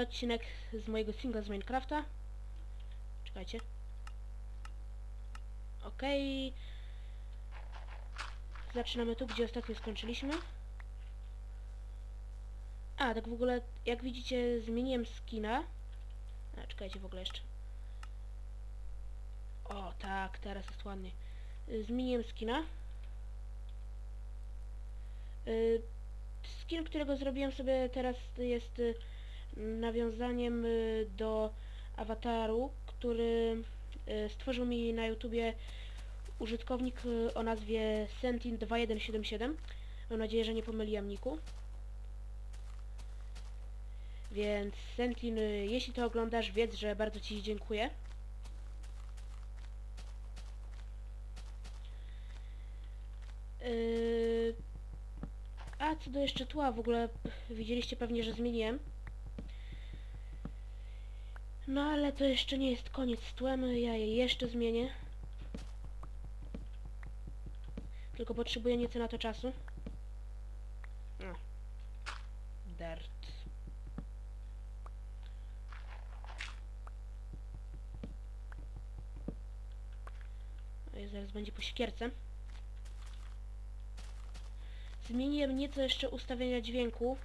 kolejny odcinek z mojego singla z Minecrafta. Czekajcie. Okej. Zaczynamy tu, gdzie ostatnio skończyliśmy. A, tak w ogóle, jak widzicie, zmieniłem skina. A, czekajcie w ogóle jeszcze. O, tak, teraz jest ładnie. Y, Zmieniłem skina. Y, Skin, którego zrobiłem sobie teraz jest y, nawiązaniem y, do awataru, który y, stworzył mi na YouTubie użytkownik y, o nazwie Sentin2177. Mam nadzieję, że nie pomyliłem niku. Więc Sentin, jeśli to oglądasz, wiedz, że bardzo Ci dziękuję. Yy... A, co do jeszcze tła, w ogóle widzieliście pewnie, że zmieniłem. No ale to jeszcze nie jest koniec z tłem, ja je jeszcze zmienię. Tylko potrzebuję nieco na to czasu. No. Dirt. Oj, zaraz będzie po siekierce. Zmieniłem nieco jeszcze ustawienia dźwięku.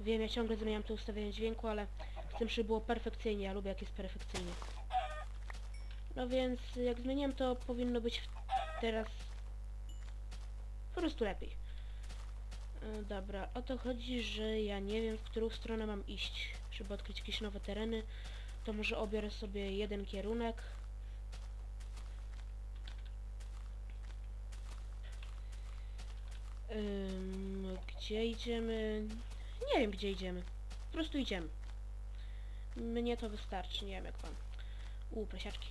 Wiem, ja ciągle zmieniam to ustawienie dźwięku, ale chcę, żeby było perfekcyjnie. Ja lubię, jak jest perfekcyjnie. No więc, jak zmieniłem, to powinno być teraz po prostu lepiej. E, Dobra, o to chodzi, że ja nie wiem, w którą stronę mam iść, żeby odkryć jakieś nowe tereny. To może obiorę sobie jeden kierunek. Ym, gdzie idziemy? Nie wiem, gdzie idziemy. Po prostu idziemy. Mnie to wystarczy, nie wiem jak wam. U, prosiaczki.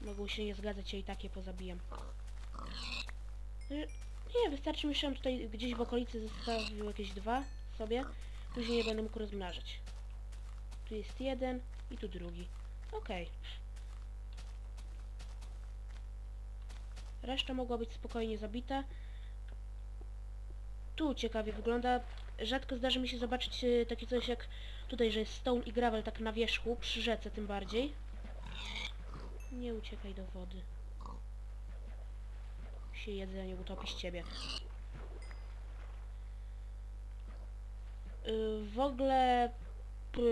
Mogą się nie zgadzać, ja i tak je pozabijam. Y, Nie, wystarczy mi, żebym tutaj gdzieś w okolicy zostawił jakieś dwa sobie. Później je będę mógł rozmnażać. Tu jest jeden i tu drugi. Okej. Reszta mogła być spokojnie zabita. Tu ciekawie wygląda. Rzadko zdarzy mi się zobaczyć e, takie coś jak tutaj, że jest stone i gravel tak na wierzchu, przy rzece tym bardziej. Nie uciekaj do wody. Się jedzenie utopi z ciebie. Y, W ogóle y,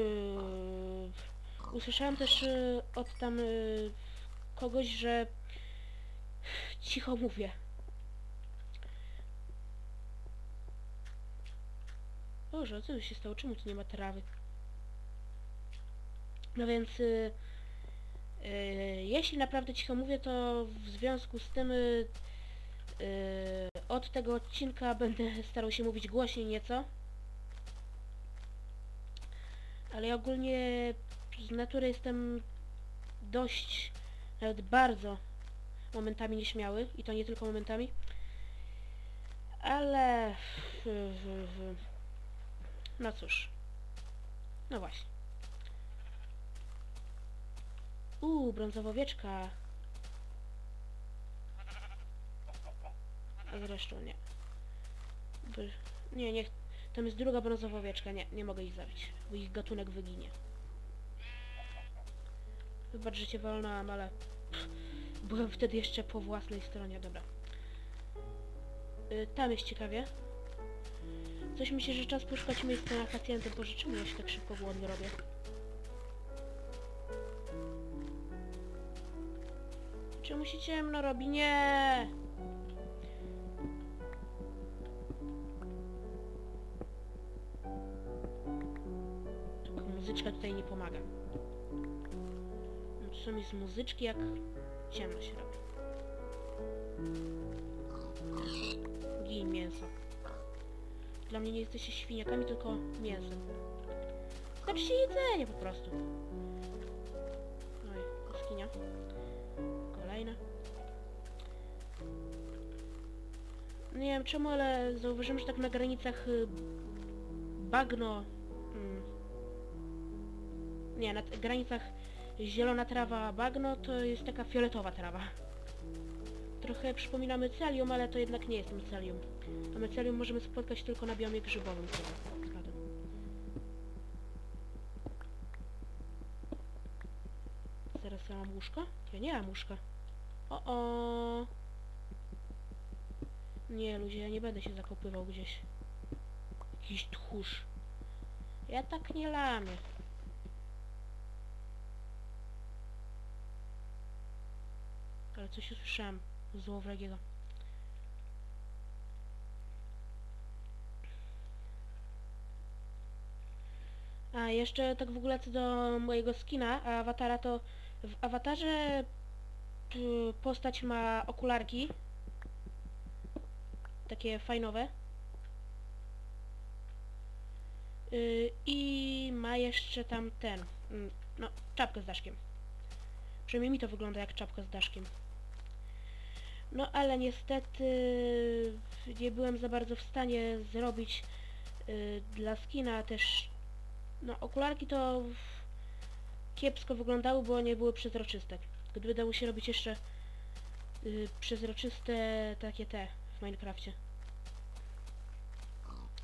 usłyszałem też y, od tam y, kogoś, że cicho mówię. Boże, co tu się stało? Czemu tu nie ma trawy? No więc, y, y, jeśli naprawdę cicho mówię, to w związku z tym y, y, od tego odcinka będę starał się mówić głośniej nieco. Ale ogólnie z natury jestem dość, nawet bardzo momentami nieśmiały i to nie tylko momentami. Ale... No cóż. No właśnie. Uuu, brązowa owieczka. A zresztą nie. Nie, nie. Tam jest druga brązowa owieczka. Nie, nie mogę ich zabić, bo ich gatunek wyginie. Wybacz, że cię wolnałam, ale... Byłem wtedy jeszcze po własnej stronie, dobra. Y, tam jest ciekawie. Coś się, że czas poszukać miejsca na hacjentę. Ja się tak szybko głodny robię? Czemu się ciemno robi? Nie! Muzyczka tutaj nie pomaga. No są jest muzyczki, jak ciemno się robi. Gin mięso. Dla mnie nie jesteście świniakami, tylko mięsem. Znaczy jedzenie po prostu. Oj, jaskinia. Kolejna. Nie wiem czemu, ale zauważyłem, że tak na granicach y, bagno... Mm, nie, na granicach zielona trawa bagno to jest taka fioletowa trawa. Trochę przypomina mycelium, ale to jednak nie jest mycelium. A mycelium możemy spotkać tylko na biomie grzybowym. Zgadam. Zaraz ja mam łóżko? Ja nie mam łóżka. O o. Nie, ludzie, ja nie będę się zakopywał gdzieś. Jakiś tchórz. Ja tak nie lamię. Ale coś usłyszałem złowrogiego. A, jeszcze tak w ogóle co do mojego skina, a awatara, to w awatarze postać ma okularki. Takie fajnowe. Y, I ma jeszcze tam ten, mm, no, czapkę z daszkiem. Przynajmniej mi to wygląda jak czapka z daszkiem. No ale niestety nie byłem za bardzo w stanie zrobić y, dla skina też... No okularki to kiepsko wyglądały, bo nie były przezroczyste. Gdyby dało się robić jeszcze y, przezroczyste takie te w Minecrafcie.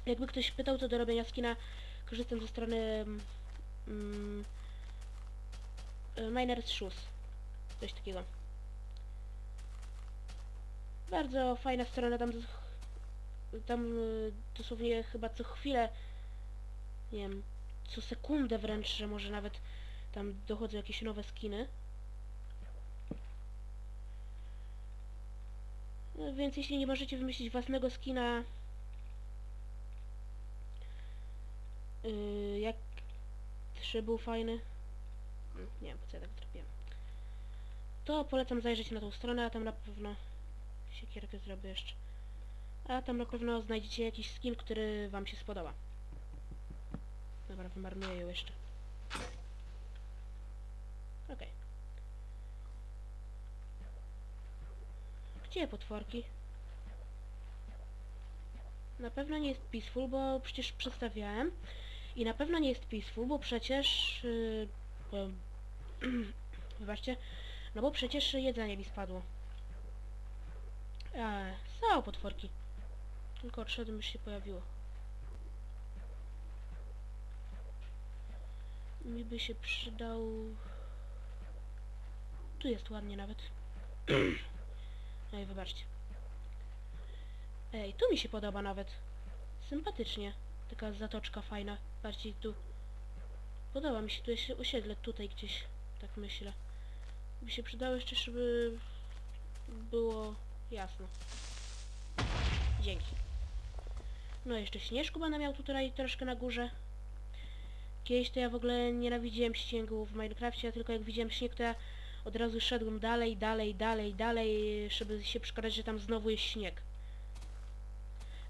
Jakby ktoś pytał, to do robienia skina korzystam ze strony mm, y, Miners Shoes. Coś takiego. Bardzo fajna strona, tam, tam y, dosłownie chyba co chwilę, nie wiem, co sekundę wręcz, że może nawet tam dochodzą jakieś nowe skiny. No, więc jeśli nie możecie wymyślić własnego skina, yy, jak trzy był fajny, Hmm, nie wiem po co ja tak zrobiłem, to polecam zajrzeć na tą stronę, a tam na pewno siekierkę zrobię jeszcze. A tam na pewno znajdziecie jakiś skin, który wam się spodoba. Dobra, wymarnuję ją jeszcze. Okej. Gdzie potworki? Na pewno nie jest peaceful, bo przecież przedstawiałem. I na pewno nie jest peaceful, bo przecież... Bo, wybaczcie. No bo przecież jedzenie mi spadło. Eee, są potworki. Tylko odszedłem, już się pojawiło. Mi by się przydał... Tu jest ładnie nawet. Ej, wybaczcie. Ej, tu mi się podoba nawet. Sympatycznie. Taka zatoczka fajna. Bardziej tu. Podoba mi się tu się osiedle tutaj gdzieś. Tak myślę. By się przydało jeszcze, żeby było jasno. Dzięki. No jeszcze śnieżku będę miał tutaj troszkę na górze. Kiedyś to ja w ogóle nienawidziłem śniegu w Minecrafcie, a tylko jak widziałem śnieg, to ja od razu szedłem dalej, dalej, dalej, dalej, żeby się przekonać, że tam znowu jest śnieg.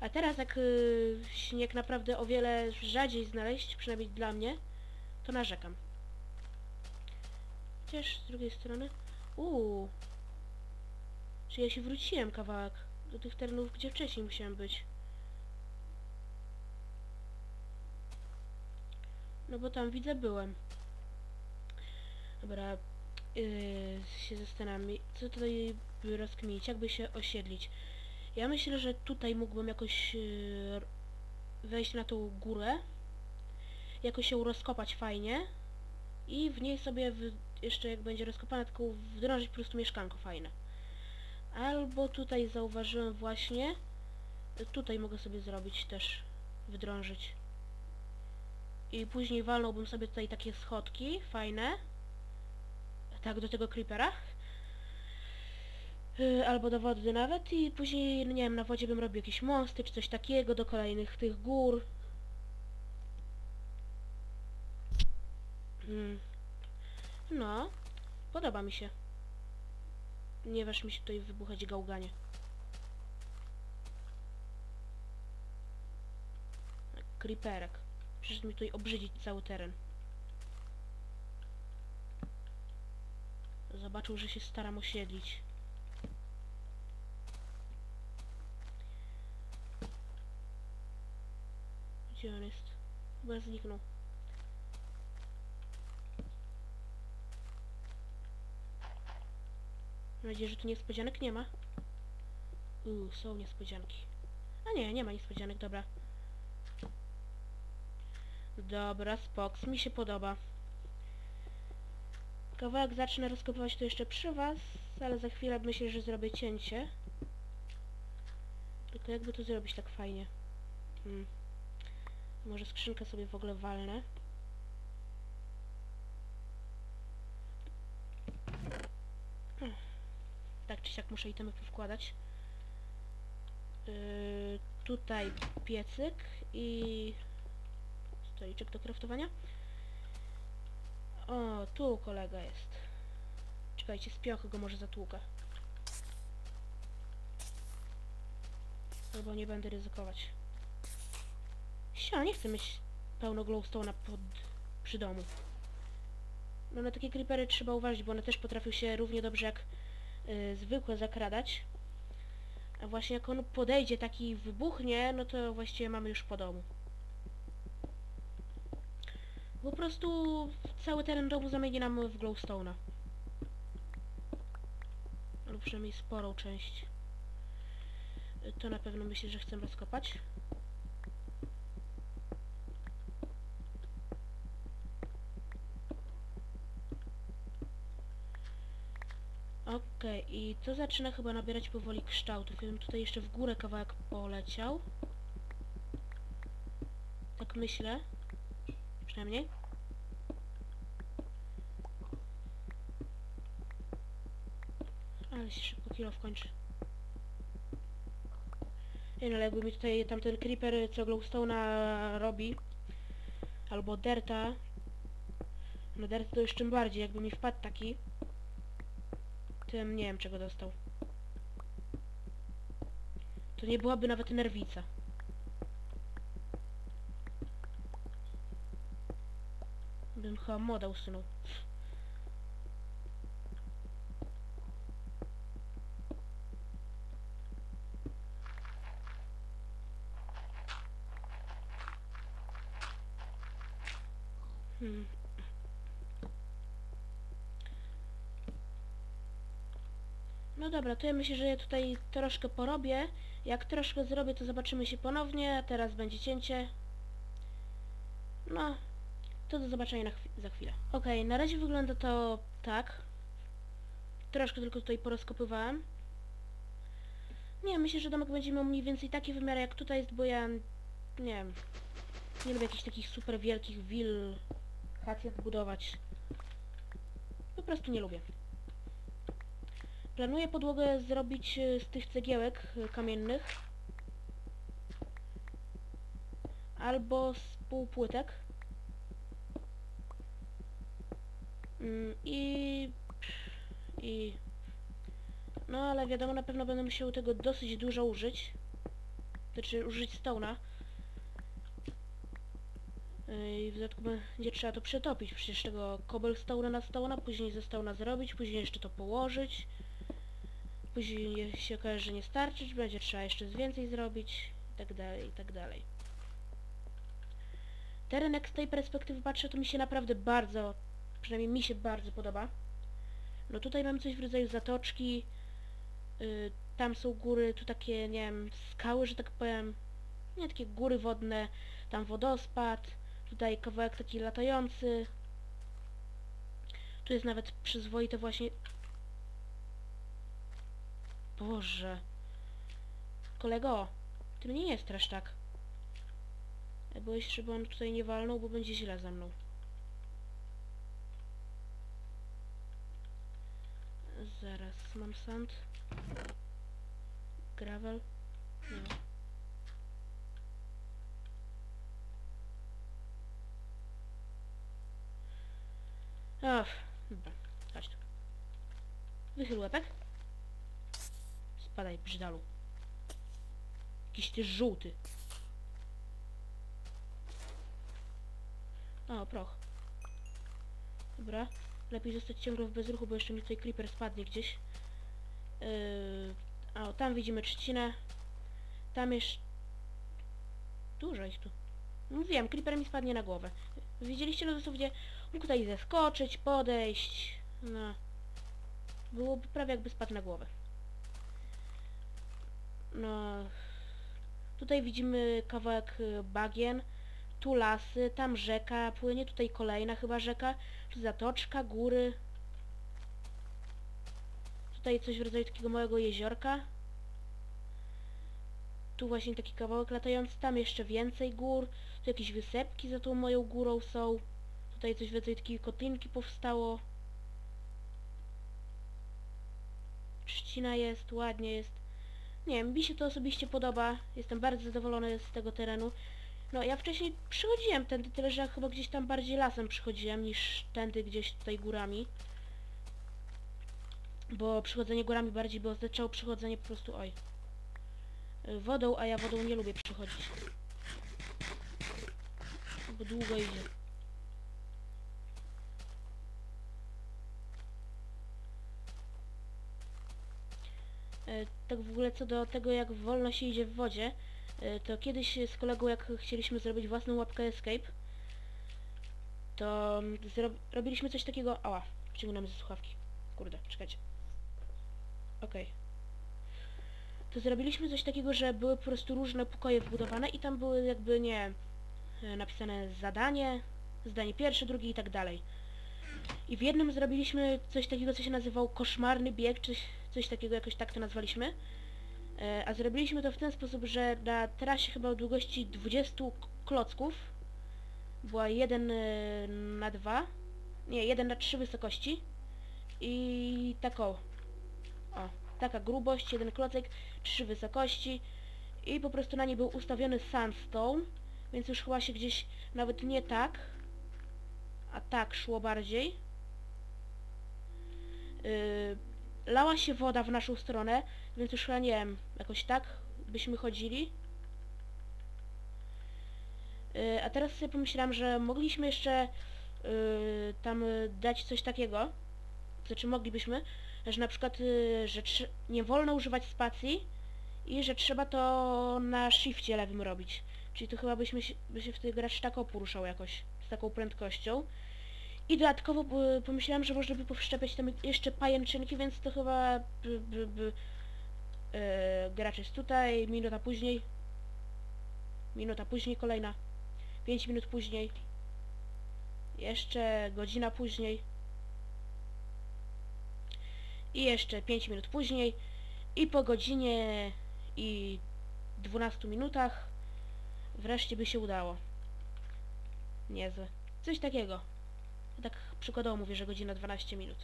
A teraz jak y, śnieg naprawdę o wiele rzadziej znaleźć, przynajmniej dla mnie, to narzekam. Chociaż z drugiej strony... Uuu. Czy ja się wróciłem kawałek do tych terenów, gdzie wcześniej musiałem być. No bo tam widzę byłem. Dobra, yy, się zastanawiam, co tutaj by rozkminić, jakby się osiedlić. Ja myślę, że tutaj mógłbym jakoś yy, wejść na tą górę, jakoś ją rozkopać fajnie i w niej sobie w, jeszcze jak będzie rozkopana, tylko wdrążyć po prostu mieszkanko fajne. Albo tutaj zauważyłem właśnie, tutaj mogę sobie zrobić też, wdrążyć. I później walnąłbym sobie tutaj takie schodki, fajne. Tak, do tego creepera. Yy, albo do wody nawet i później, no nie wiem, na wodzie bym robił jakieś mosty czy coś takiego do kolejnych tych gór. Mm. No, podoba mi się. Nie waż mi się tutaj wybuchać gałganie. Creeperek. Przyszedł mi tutaj obrzydzić cały teren. Zobaczył, że się staram osiedlić. Gdzie on jest? Chyba zniknął. Mam nadzieję, że tu niespodzianek nie ma. Uuu, są niespodzianki. A nie, nie ma niespodzianek, dobra. Dobra, spoks, mi się podoba. Kawałek zacznę rozkopywać to jeszcze przy was, ale za chwilę myślę, że zrobię cięcie. Tylko jakby to zrobić tak fajnie? Hmm. Może skrzynkę sobie w ogóle walnę. Ech. Tak czy siak muszę itemy powkładać. Yy, tutaj piecyk i stoliczek do kraftowania. O, tu kolega jest. Czekajcie, z piochy go może zatłukę. Albo nie będę ryzykować. Sia, nie chcę mieć pełno glowstone'a pod... przy domu. No na takie creepery trzeba uważać, bo one też potrafią się równie dobrze jak y, zwykłe zakradać. A właśnie jak on podejdzie taki wybuchnie, no to właściwie mamy już po domu. Po prostu cały teren domu zamieni nam w glowstone'a. Albo przynajmniej sporą część. To na pewno myślę, że chcę rozkopać. Okej, i to zaczyna chyba nabierać powoli kształtów. Ja bym tutaj jeszcze w górę kawałek poleciał. Tak myślę. Przynajmniej. Ale się szybko kilo wkończy. Nie no, jakby mi tutaj tamten creeper co glowstone'a robi, albo derta, no derta to już czym bardziej, jakby mi wpadł taki, tym nie wiem czego dostał. To nie byłaby nawet nerwica. Bym chyba moda usunął. Hmm. No dobra, to ja myślę, że ja tutaj troszkę porobię. Jak troszkę zrobię, to zobaczymy się ponownie. Teraz będzie cięcie. No, to do zobaczenia za chwilę. Okej, na razie wygląda to tak. Troszkę tylko tutaj porozkopywałem. Nie, myślę, że domek będzie miał mniej więcej takie wymiary jak tutaj jest, bo ja... Nie wiem. Nie lubię jakichś takich super wielkich will hacjent budować. Po prostu nie lubię. Planuję podłogę zrobić e, z tych cegiełek e, kamiennych. Albo z półpłytek. Mm, I... I... No ale wiadomo, na pewno będę musiał tego dosyć dużo użyć. Znaczy użyć stona. Yy, I w dodatku będzie trzeba to przetopić. Przecież tego cobblestone'a na stona, później ze stona zrobić, później jeszcze to położyć. Później się okaże, że nie starczy, będzie trzeba jeszcze więcej zrobić. I tak dalej, i tak dalej. Teren jak z tej perspektywy patrzę, to mi się naprawdę bardzo, przynajmniej mi się bardzo podoba. No tutaj mam coś w rodzaju zatoczki. Yy, tam są góry, tu takie, nie wiem, skały, że tak powiem. Nie, takie góry wodne. Tam wodospad. Tutaj kawałek taki latający. Tu jest nawet przyzwoite właśnie... Boże. Kolego, ty mnie nie strasz tak. Boję się, żeby on tutaj nie walnął, bo będzie źle ze mną. Zaraz, mam sand. Gravel. Ach, dobra, chodź tu. Wychyl. Spadaj, brzydalu. Jakiś ty żółty. O, proch. Dobra. Lepiej zostać ciągle w bezruchu, bo jeszcze mi tutaj creeper spadnie gdzieś. Yy, o, tam widzimy trzcinę. Tam jeszcze... Dużo ich tu. Wiem, creeper mi spadnie na głowę. Widzieliście, no dosłownie mógł tutaj zeskoczyć, podejść. No. Byłoby prawie jakby spadł na głowę. No... Tutaj widzimy kawałek y, bagien, tu lasy, tam rzeka, płynie tutaj kolejna chyba rzeka, tu zatoczka, góry. Tutaj coś w rodzaju takiego małego jeziorka. Tu właśnie taki kawałek latający, tam jeszcze więcej gór, tu jakieś wysepki za tą moją górą są. Tutaj coś w rodzaju takiej kotlinki powstało. Trzcina jest, ładnie jest. Nie wiem, mi się to osobiście podoba. Jestem bardzo zadowolony z tego terenu. No, ja wcześniej przychodziłem tędy, tyle że chyba gdzieś tam bardziej lasem przychodziłem niż tędy gdzieś tutaj górami. Bo przychodzenie górami bardziej by oznaczało przychodzenie po prostu, oj, wodą, a ja wodą nie lubię przychodzić. Bo długo idzie. E, Tak w ogóle co do tego, jak wolno się idzie w wodzie, to kiedyś z kolegą, jak chcieliśmy zrobić własną łapkę Escape, to mm, robiliśmy coś takiego... Ała, wciągnąłem ze słuchawki. Kurde, czekajcie. Okej. To zrobiliśmy coś takiego, że były po prostu różne pokoje wbudowane i tam były jakby, nie e, napisane zadanie, zdanie pierwsze, drugie i tak dalej. I w jednym zrobiliśmy coś takiego, co się nazywał koszmarny bieg, czy coś takiego, jakoś tak to nazwaliśmy. E, A zrobiliśmy to w ten sposób, że na trasie chyba o długości 20 k- klocków była 1 na 2, nie, 1 na 3 wysokości i taką, o, taka grubość, jeden klocek, 3 wysokości i po prostu na niej był ustawiony sandstone, więc już chyba się gdzieś nawet nie tak, a tak szło bardziej. Yy, lała się woda w naszą stronę, więc już chyba nie wiem, jakoś tak byśmy chodzili. Yy, a teraz sobie pomyślałam, że mogliśmy jeszcze yy, tam dać coś takiego, znaczy moglibyśmy, że na przykład, yy, że nie wolno używać spacji i że trzeba to na shifcie lewym robić. Czyli to chyba byśmy się, by się wtedy gracz tak poruszał jakoś, z taką prędkością. I dodatkowo pomyślałam, że można by powszczepiać tam jeszcze pajęczynki, więc to chyba by, by, by, e, gracz jest tutaj, minuta później, minuta później kolejna, 5 minut później, jeszcze godzina później i jeszcze 5 minut później i po godzinie i 12 minutach wreszcie by się udało. Niezłe. Coś takiego. Tak przykładowo mówię, że godzina 12 minut.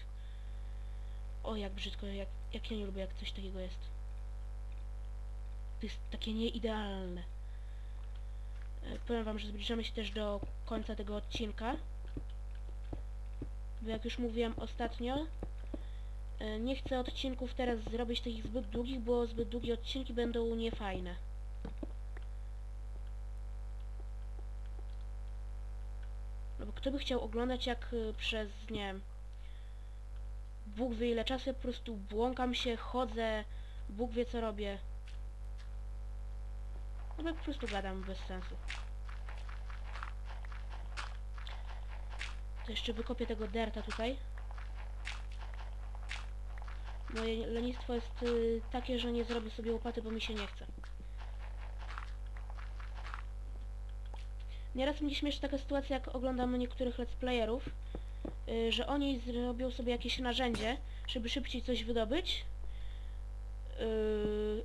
O, jak brzydko, jak, jak ja nie lubię, jak coś takiego jest. To jest takie nieidealne. E, Powiem wam, że zbliżamy się też do końca tego odcinka. Bo jak już mówiłem ostatnio, e, nie chcę odcinków teraz zrobić takich zbyt długich, bo zbyt długie odcinki będą niefajne. No bo kto by chciał oglądać jak y, przez, nie wiem, Bóg wie ile czasu ja po prostu błąkam się, chodzę, Bóg wie co robię. No po prostu gadam bez sensu. To jeszcze wykopię tego derta tutaj. Moje lenistwo jest y, takie, że nie zrobię sobie łopaty, bo mi się nie chce. Nieraz mnie śmieszy taka sytuacja, jak oglądam niektórych let's playerów, y, że oni zrobią sobie jakieś narzędzie, żeby szybciej coś wydobyć y,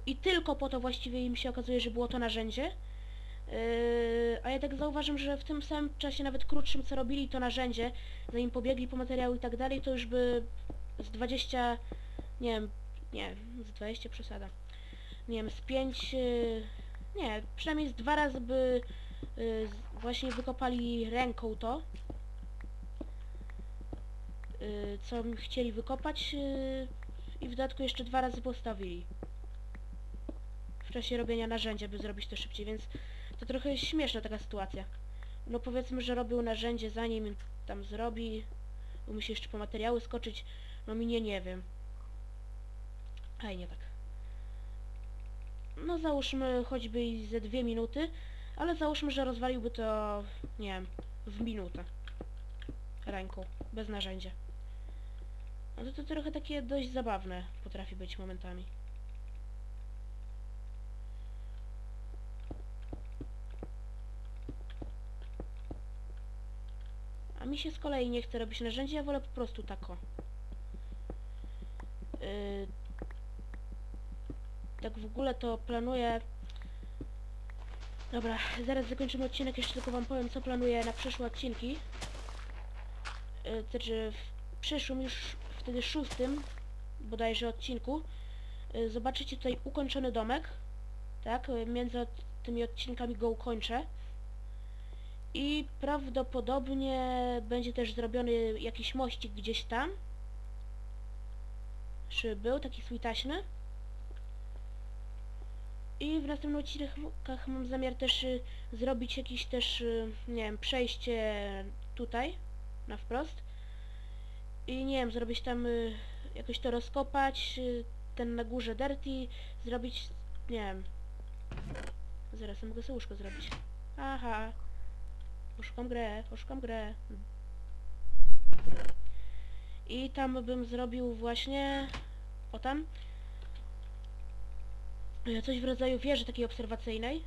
i tylko po to właściwie im się okazuje, że było to narzędzie. Y, a ja tak zauważam, że w tym samym czasie, nawet krótszym, co robili to narzędzie, zanim pobiegli po materiały i tak dalej, to już by z 20, nie wiem, nie, z 20 przesada, nie wiem, z 5, nie, przynajmniej z dwa razy by y, właśnie wykopali ręką to, y, co chcieli wykopać y, i w dodatku jeszcze dwa razy postawili. W czasie robienia narzędzia, by zrobić to szybciej, więc to trochę śmieszna taka sytuacja. No powiedzmy, że robił narzędzie zanim tam zrobi, bo musi jeszcze po materiały skoczyć, no minie nie wiem. Ej, nie tak. No załóżmy choćby i ze dwie minuty, ale załóżmy, że rozwaliłby to, nie wiem, w minutę. Ręką, bez narzędzia. No to, to trochę takie dość zabawne potrafi być momentami. A mi się z kolei nie chce robić narzędzia, ja wolę po prostu tako. Yy, tak w ogóle to planuję Dobra, zaraz zakończymy odcinek, jeszcze tylko wam powiem, co planuję na przyszłe odcinki. Yy, znaczy w przyszłym już wtedy szóstym bodajże odcinku yy, zobaczycie tutaj ukończony domek. Tak, yy, między od, tymi odcinkami go ukończę. I prawdopodobnie będzie też zrobiony jakiś mościk gdzieś tam. Czy był taki switaśny. I w następnych odcinkach mam zamiar też y, zrobić jakieś też, y, nie wiem, przejście tutaj, na wprost. I nie wiem, zrobić tam, y, jakoś to rozkopać, y, ten na górze dirty, zrobić, nie wiem. Zaraz ja mogę sobie łóżko zrobić. Aha. Oszukam grę, oszukam grę. I tam bym zrobił właśnie... O tam. Coś w rodzaju wieży takiej obserwacyjnej.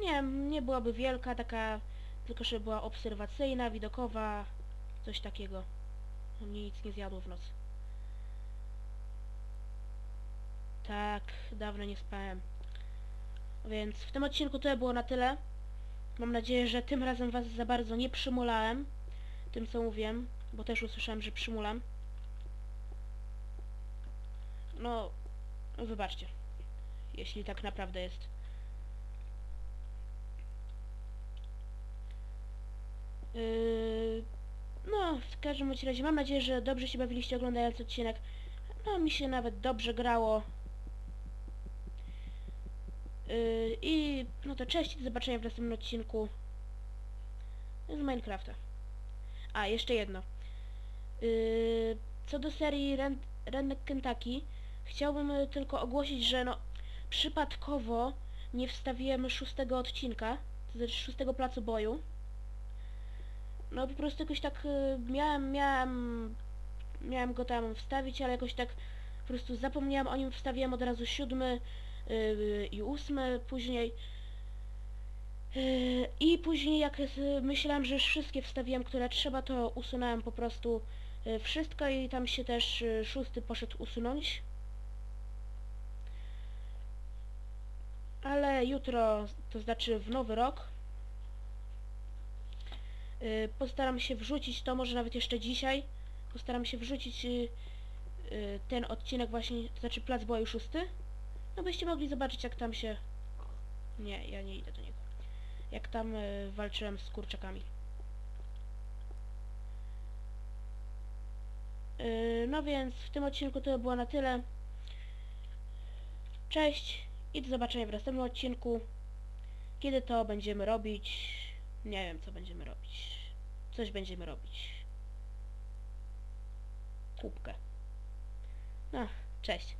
Nie, nie byłaby wielka, taka... Tylko, żeby była obserwacyjna, widokowa. Coś takiego. Nic nie zjadło w nocy. Tak, dawno nie spałem. Więc w tym odcinku to było na tyle. Mam nadzieję, że tym razem was za bardzo nie przymulałem tym co mówiłem, bo też usłyszałem, że przymulam. No, wybaczcie, jeśli tak naprawdę jest. Yy, no, w każdym razie mam nadzieję, że dobrze się bawiliście oglądając odcinek. No, mi się nawet dobrze grało. Yy, I no to cześć, do zobaczenia w następnym odcinku z Minecrafta. A, jeszcze jedno. Yy, co do serii Ren Redneck Kentucky, chciałbym tylko ogłosić, że no przypadkowo nie wstawiłem szóstego odcinka, to znaczy szóstego placu boju. No po prostu jakoś tak y, miałem, miałem, miałem go tam wstawić, ale jakoś tak po prostu zapomniałem o nim, wstawiłem od razu siódmy, yy, i ósmy później. Yy, I później jak myślałem, że już wszystkie wstawiłem, które trzeba, to usunąłem po prostu wszystko i tam się też szósty poszedł usunąć. Ale jutro, to znaczy w nowy rok, yy, postaram się wrzucić to, może nawet jeszcze dzisiaj, postaram się wrzucić yy, yy, ten odcinek właśnie, to znaczy plac boju szósty. No byście mogli zobaczyć jak tam się... Nie, ja nie idę do niego. Jak tam y, walczyłem z kurczakami. Y, no więc w tym odcinku to było na tyle. Cześć i do zobaczenia w następnym odcinku. Kiedy to będziemy robić? Nie wiem co będziemy robić. Coś będziemy robić. Kubkę. No, cześć.